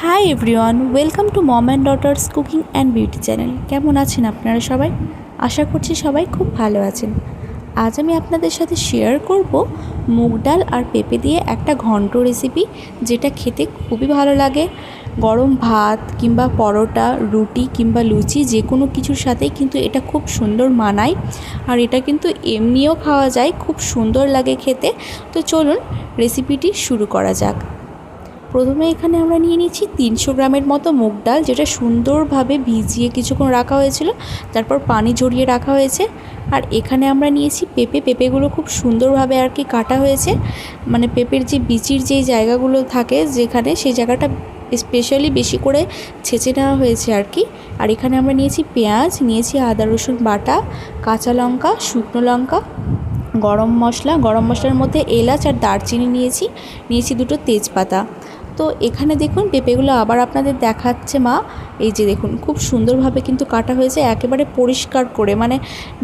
Hi everyone welcome to mom and daughters cooking and beauty channel কেমন আছেন আপনারা সবাই? আশা করছি সবাই খুব ভালো আছেন। আজ আমি আপনাদের সাথে শেয়ার করব মুগ ডাল আর পেঁপে দিয়ে একটা ঘন্ট রেসিপি যেটা খেতে খুবই ভালো লাগে। গরম ভাত কিংবা পরোটা, রুটি কিংবা লুচি যে কোনো কিছুর সাথেই কিন্তু এটা খুব সুন্দর মানায়। আর এটা কিন্তু এমনিও খাওয়া যায়, খুব সুন্দর লাগে খেতে। তো চলুন রেসিপিটি শুরু করা যাক। প্রথমে এখানে আমরা নিয়ে নিচ্ছি তিনশো গ্রামের মতো মুগ ডাল, যেটা সুন্দরভাবে ভিজিয়ে কিছুক্ষণ রাখা হয়েছিল। তারপর পানি ঝরিয়ে রাখা হয়েছে। আর এখানে আমরা নিয়েছি পেঁপে। পেঁপেগুলো খুব সুন্দরভাবে আর কি কাটা হয়েছে। মানে পেঁপের যে বিচির যেই জায়গাগুলো থাকে যেখানে, সেই জায়গাটা স্পেশালি বেশি করে ছেঁচে নেওয়া হয়েছে আর কি। আর এখানে আমরা নিয়েছি পেঁয়াজ, নিয়েছি আদা, রসুন বাটা, কাঁচা লঙ্কা, শুকনো লঙ্কা, গরম মশলা। গরম মশলার মধ্যে এলাচ আর দারচিনি নিয়েছি। নিয়েছি দুটো তেজপাতা। তো এখানে দেখুন পেঁপেগুলো আবার আপনাদের দেখাচ্ছে মা। এই যে দেখুন, খুব সুন্দরভাবে কিন্তু কাটা হয়েছে, একেবারে পরিষ্কার করে। মানে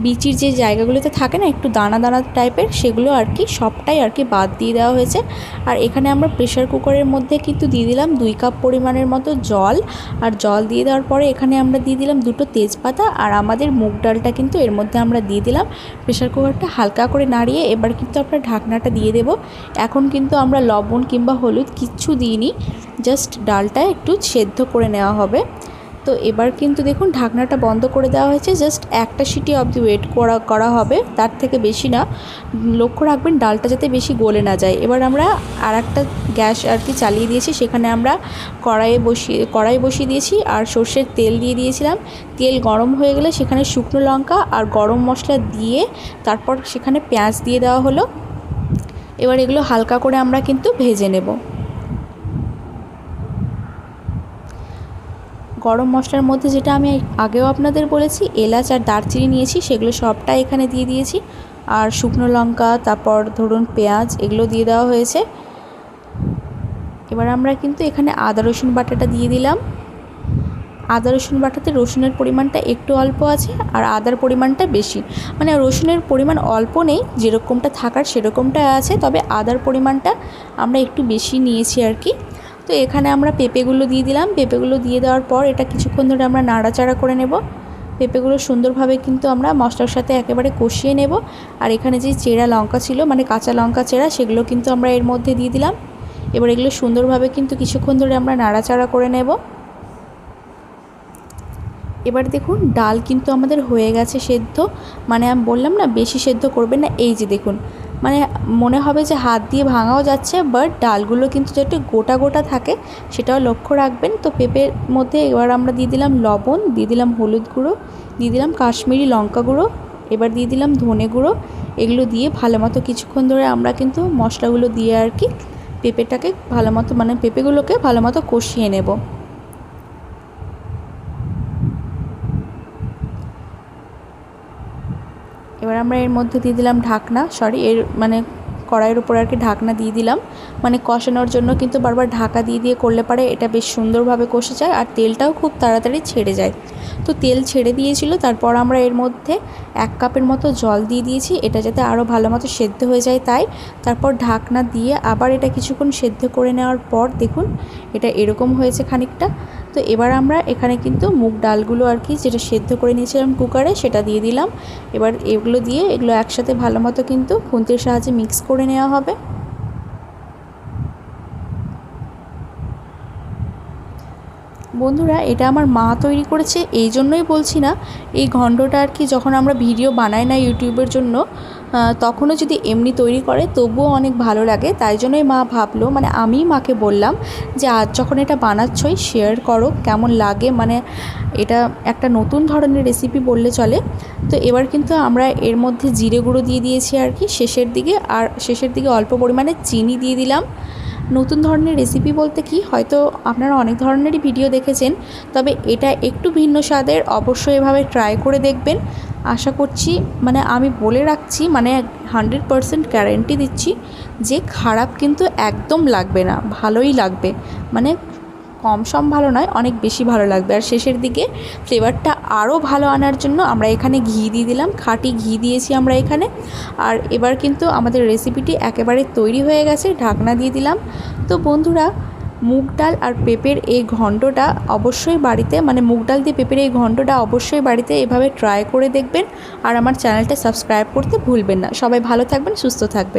বিচির যে জায়গাগুলোতে থাকে না, একটু দানা দানা টাইপের, সেগুলো আর কি সবটাই আর কি বাদ দিয়ে দেওয়া হয়েছে। আর এখানে আমরা প্রেশার কুকারের মধ্যে কিন্তু দিয়ে দিলাম দুই কাপ পরিমাণের মতো জল। আর জল দিয়ে দেওয়ার পরে এখানে আমরা দিয়ে দিলাম দুটো তেজপাতা। আর আমাদের মুগ ডালটা কিন্তু এর মধ্যে আমরা দিয়ে দিলাম। প্রেশার কুকারটা হালকা করে নাড়িয়ে এবার কিন্তু আমরা ঢাকনাটা দিয়ে দেব। এখন কিন্তু আমরা লবণ কিংবা হলুদ কিচ্ছু দিইনি জাস্ট ডালটা একটু সেদ্ধ করে নেওয়া হবে। তো এবার কিন্তু দেখুন ঢাকনাটা বন্ধ করে দেওয়া হয়েছে জাস্ট একটা সিটি অবধি ওয়েট করা করা হবে, তার থেকে বেশি না। লক্ষ্য রাখবেন ডালটা যাতে বেশি গলে না যায়। এবার আমরা আর একটা গ্যাস আর কি চালিয়ে দিয়েছি, সেখানে আমরা কড়াইয়ে বসিয়ে, কড়াই বসিয়ে দিয়েছি আর সর্ষের তেল দিয়ে দিয়েছিলাম। তেল গরম হয়ে গেলে সেখানে শুকনো লঙ্কা আর গরম মশলা দিয়ে তারপর সেখানে পেঁয়াজ দিয়ে দেওয়া হলো। এবার এগুলো হালকা করে আমরা কিন্তু ভেজে নেব। গরম মশলার মধ্যে যেটা আমি আগেও আপনাদের বলেছি, এলাচ আর দারচিনি নিয়েছি, সেগুলো সবটা এখানে দিয়ে দিয়েছি। আর শুকনো লঙ্কা, তারপর ধরুন পেঁয়াজ, এগুলো দিয়ে দেওয়া হয়েছে। এবার আমরা কিন্তু এখানে আদা, রসুন বাটাটা দিয়ে দিলাম। আদা, রসুন বাটাতে রসুনের পরিমাণটা একটু অল্প আছে আর আদার পরিমাণটা বেশি। মানে রসুনের পরিমাণ অল্প নেই, যেরকমটা থাকার সেরকমটা আছে, তবে আদার পরিমাণটা আমরা একটু বেশি নিয়েছি আর কি। তো এখানে আমরা পেঁপেগুলো দিয়ে দিলাম। পেঁপেগুলো দিয়ে দেওয়ার পর এটা কিছুক্ষণ ধরে আমরা নাড়াচাড়া করে নেব। পেঁপেগুলো সুন্দরভাবে কিন্তু আমরা মশলার সাথে একেবারে কষিয়ে নেব। আর এখানে যে চেরা লঙ্কা ছিল মানে কাঁচা লঙ্কা চেরা, সেগুলো কিন্তু আমরা এর মধ্যে দিয়ে দিলাম। এবার এগুলো সুন্দরভাবে কিন্তু কিছুক্ষণ ধরে আমরা নাড়াচাড়া করে নেব। এবার দেখুন, ডাল কিন্তু আমাদের হয়ে গেছে সেদ্ধ। মানে আমি বললাম না, বেশি সেদ্ধ করবেন না। এই যে দেখুন মানে মনে হবে যে হাত দিয়ে ভাঙাও যাচ্ছে বাট ডালগুলো কিন্তু যাতে গোটা গোটা থাকে সেটাও লক্ষ্য রাখবেন। তো পেঁপের মধ্যে এবার আমরা দিয়ে দিলাম লবণ, দিয়ে দিলাম হলুদ গুঁড়ো, দিয়ে দিলাম কাশ্মীরি লঙ্কা গুঁড়ো, এবার দিয়ে দিলাম ধনে গুঁড়ো। এগুলো দিয়ে ভালো মতো কিছুক্ষণ ধরে আমরা কিন্তু মশলাগুলো দিয়ে আর কি পেঁপেটাকে ভালো মতো মানে পেঁপেগুলোকে ভালো মতো কষিয়ে নেব। এবার আমরা এর মধ্যে দিয়ে দিলাম ঢাকনা সরি এর মানে কড়াইয়ের উপর আর কি ঢাকনা দিয়ে দিলাম। মানে কষানোর জন্য কিন্তু বারবার ঢাকা দিয়ে দিয়ে করলে পারে এটা বেশ সুন্দরভাবে কষে যায় আর তেলটাও খুব তাড়াতাড়ি ছেড়ে যায়। তো তেল ছেড়ে দিয়েছিল, তারপর আমরা এর মধ্যে এক কাপের মতো জল দিয়ে দিয়েছি, এটা যাতে আরও ভালো মতো সেদ্ধ হয়ে যায় তাই। তারপর ঢাকনা দিয়ে আবার এটা কিছুক্ষণ সেদ্ধ করে নেওয়ার পর দেখুন, এটা এরকম হয়েছে খানিকটা। তো এবার আমরা এখানে কিন্তু মুগ ডালগুলো আর কি যেটা সেদ্ধ করে নিয়েছিলাম কুকারে সেটা দিয়ে দিলাম। এবার এগুলো দিয়ে এগুলো একসাথে ভালো মতো কিন্তু খুন্তির সাহায্যে মিক্স করে নেওয়া হবে। বন্ধুরা, এটা আমার মা তৈরি করেছে এই জন্যই বলছি না। এই ঘণ্টটা আর কি যখন আমরা ভিডিও বানাই না ইউটিউবের জন্য তখনও যদি এমনি তৈরি করে, তবুও অনেক ভালো লাগে। তাই জন্যই মা ভাবলো মানে আমি মাকে বললাম যে, আজ যখন এটা বানাচ্ছই শেয়ার করো, কেমন লাগে? মানে এটা একটা নতুন ধরনের রেসিপি বললে চলে। তো এবার কিন্তু আমরা এর মধ্যে জিরে গুঁড়ো দিয়ে দিয়েছি আর কি, শেষের দিকে। আর শেষের দিকে অল্প পরিমাণে চিনি দিয়ে দিলাম। নতুন ধরনের রেসিপি বলতে কি, হয়তো আপনারা অনেক ধরনেরই ভিডিও দেখেছেন, তবে এটা একটু ভিন্ন স্বাদের। অবশ্যই এভাবে ট্রাই করে দেখবেন। আশা করছি মানে আমি বলে রাখছি মানে হান্ড্রেড পারসেন্ট গ্যারেন্টি দিচ্ছি যে খারাপ কিন্তু একদম লাগবে না, ভালোই লাগবে। মানে কম সম ভালো নয়, অনেক বেশি ভালো লাগবে। আর শেষের দিকে ফ্লেভারটা আরও ভালো আনার জন্য আমরা এখানে ঘি দিয়ে দিলাম, খাঁটি ঘি দিয়েছি আমরা এখানে। আর এবার কিন্তু আমাদের রেসিপিটি একেবারে তৈরি হয়ে গেছে, ঢাকনা দিয়ে দিলাম। তো বন্ধুরা মুগ ডাল আর পেঁপের এই ঘণ্টটা অবশ্যই বাড়িতে মানে মুগ ডাল দিয়ে পেঁপের এই ঘণ্টটা অবশ্যই বাড়িতে এভাবে ট্রাই করে দেখবেন। আর আমার চ্যানেলটা সাবস্ক্রাইব করতে ভুলবেন না। সবাই ভালো থাকবেন, সুস্থ থাকবেন।